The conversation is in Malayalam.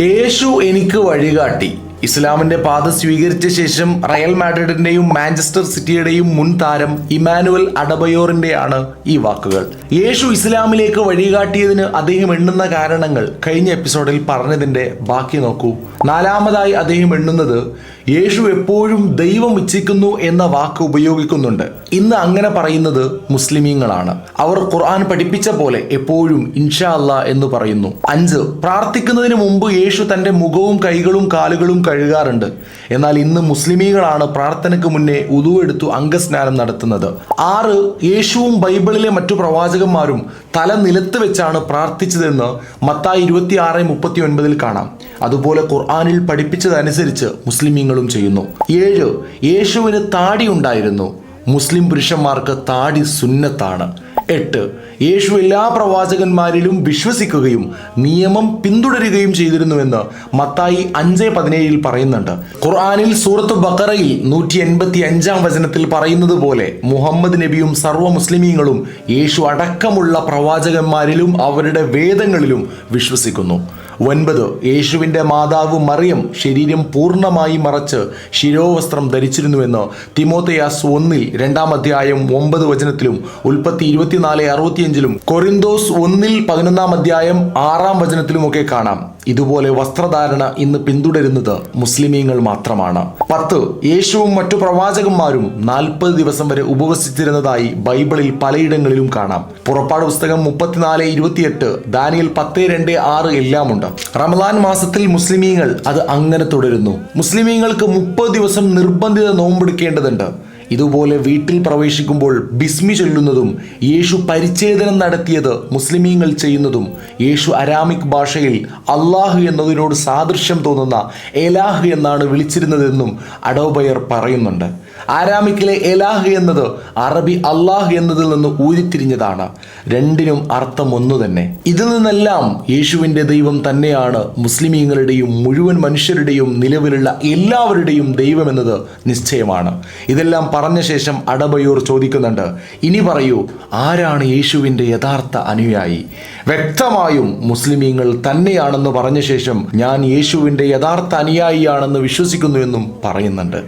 യേശു എനിക്ക് വഴികാട്ടി. ഇസ്ലാമിന്റെ പാത സ്വീകരിച്ച ശേഷം റയൽ മാഡ്രിഡിന്റെയും മാഞ്ചസ്റ്റർ സിറ്റിയുടെയും മുൻ താരം ഇമാനുവൽ അഡബയോറിന്റെയാണ് ഈ വാക്കുകൾ. യേശു ഇസ്ലാമിലേക്ക് വഴികാട്ടിയതിന് അദ്ദേഹം എണ്ണുന്ന കാരണങ്ങൾ കഴിഞ്ഞ എപ്പിസോഡിൽ പറഞ്ഞതിന്റെ ബാക്കി നോക്കൂ. നാലാമതായി അദ്ദേഹം എണ്ണുന്നത് യേശു എപ്പോഴും ദൈവം ഇച്ഛിക്കുന്നു എന്ന വാക്ക് ഉപയോഗിക്കുന്നുണ്ട്. ഇന്ന് അങ്ങനെ പറയുന്നത് മുസ്ലിമീങ്ങളാണ്. അവർ ഖുർആൻ പഠിപ്പിച്ച പോലെ എപ്പോഴും ഇൻഷാ അല്ലാ എന്ന് പറയുന്നു. അഞ്ച് പ്രാർത്ഥിക്കുന്നതിന് മുമ്പ് യേശു തന്റെ മുഖവും കൈകളും കാലുകളും കഴുകാറുണ്ട്. എന്നാൽ ഇന്ന് മുസ്ലിമീങ്ങളാണ് പ്രാർത്ഥനയ്ക്ക് മുന്നേ ഉതുവെടുത്തു അംഗസ്നാനം നടത്തുന്നത്. ആറ് യേശുവും ബൈബിളിലെ മറ്റു പ്രവാചകന്മാരും തല നിലത്ത് വെച്ചാണ് പ്രാർത്ഥിച്ചതെന്ന് മത്തായി ഇരുപത്തി ആറ് മുപ്പത്തി ഒൻപതിൽ കാണാം. അതുപോലെ ഖുർആാനിൽ പഠിപ്പിച്ചതനുസരിച്ച് മുസ്ലിമീങ്ങളും ചെയ്യുന്നു. ഏഴ് യേശുവിന് താടി ഉണ്ടായിരുന്നു. മുസ്ലിം പുരുഷന്മാർക്ക് താടി സുന്നത്താണ്. എട്ട്. യേശു എല്ലാ പ്രവാചകന്മാരിലും വിശ്വസിക്കുകയും നിയമം പിന്തുടരുകയും ചെയ്തിരുന്നുവെന്ന് മത്തായി അഞ്ച് പതിനേഴിൽ പറയുന്നുണ്ട്. ഖുർആാനിൽ സൂറത്ത് ബക്കറയിൽ നൂറ്റി എൺപത്തി അഞ്ചാം വചനത്തിൽ പറയുന്നത് പോലെ മുഹമ്മദ് നബിയും സർവ മുസ്ലിമീങ്ങളും യേശു അടക്കമുള്ള പ്രവാചകന്മാരിലും അവരുടെ വേദങ്ങളിലും വിശ്വസിക്കുന്നു. ഒൻപത് യേശുവിന്റെ മാതാവ് മറിയം ശരീരം പൂർണമായി മറച്ച് ശിരോവസ്ത്രം ധരിച്ചിരുന്നുവെന്ന് തിമോത്തയാസ് ഒന്നിൽ രണ്ടാം അധ്യായം ഒമ്പത് വചനത്തിലും ഉൽപ്പത്തി ഇരുപത്തിനാല് അറുപത്തിയഞ്ചിലും കൊറിന്തോസ് ഒന്നിൽ പതിനൊന്നാം അധ്യായം ആറാം വചനത്തിലുമൊക്കെ കാണാം. ഇതുപോലെ വസ്ത്രധാരണ ഇന്ന് പിന്തുടരുന്നത് മുസ്ലിമീങ്ങൾ മാത്രമാണ്. പത്ത് യേശുവും മറ്റു പ്രവാചകന്മാരും നാൽപ്പത് ദിവസം വരെ ഉപവസിച്ചിരുന്നതായി ബൈബിളിൽ പലയിടങ്ങളിലും കാണാം. പുറപ്പാട് പുസ്തകം മുപ്പത്തിനാല് ഇരുപത്തിയെട്ട് ദാനിയൽ പത്ത് രണ്ട് ആറ് എല്ലാമുണ്ട്. റമദാൻ മാസത്തിൽ മുസ്ലിമീങ്ങൾ അത് അങ്ങനെ തുടരുന്നു. മുസ്ലിമീങ്ങൾക്ക് മുപ്പത് ദിവസം നിർബന്ധിത നോമ്പെടുക്കേണ്ടതുണ്ട്. ഇതുപോലെ വീട്ടിൽ പ്രവേശിക്കുമ്പോൾ ബിസ്മി ചൊല്ലുന്നതും യേശു പരിച്ഛേദനം നടത്തിയത് മുസ്ലിമീങ്ങൾ ചെയ്യുന്നതും യേശു അരാമിക് ഭാഷയിൽ അള്ളാഹു എന്നതിനോട് സാദൃശ്യം തോന്നുന്ന എലാഹ് എന്നാണ് വിളിച്ചിരുന്നതെന്നും അഡോബയർ പറയുന്നുണ്ട്. ആരാമിക്കിലെ എലാഹ് എന്നത് അറബി അള്ളാഹ് എന്നതിൽ നിന്ന് ഊരിത്തിരിഞ്ഞതാണ്. രണ്ടിനും അർത്ഥം ഒന്നു തന്നെ. ഇതിൽ നിന്നെല്ലാം യേശുവിന്റെ ദൈവം തന്നെയാണ് മുസ്ലിമീങ്ങളുടെയും മുഴുവൻ മനുഷ്യരുടെയും നിലവിലുള്ള എല്ലാവരുടെയും ദൈവമെന്നത് നിശ്ചയമാണ്. ഇതെല്ലാം പറഞ്ഞ ശേഷം അടബയൂർ ചോദിക്കുന്നുണ്ട് ഇനി പറയൂ ആരാണ് യേശുവിന്റെ യഥാർത്ഥ അനുയായി? വ്യക്തമായും മുസ്ലിമീങ്ങൾ തന്നെയാണെന്ന് പറഞ്ഞ ശേഷം ഞാൻ യേശുവിന്റെ യഥാർത്ഥ അനുയായിയാണെന്ന് വിശ്വസിക്കുന്നു എന്നും പറയുന്നുണ്ട്.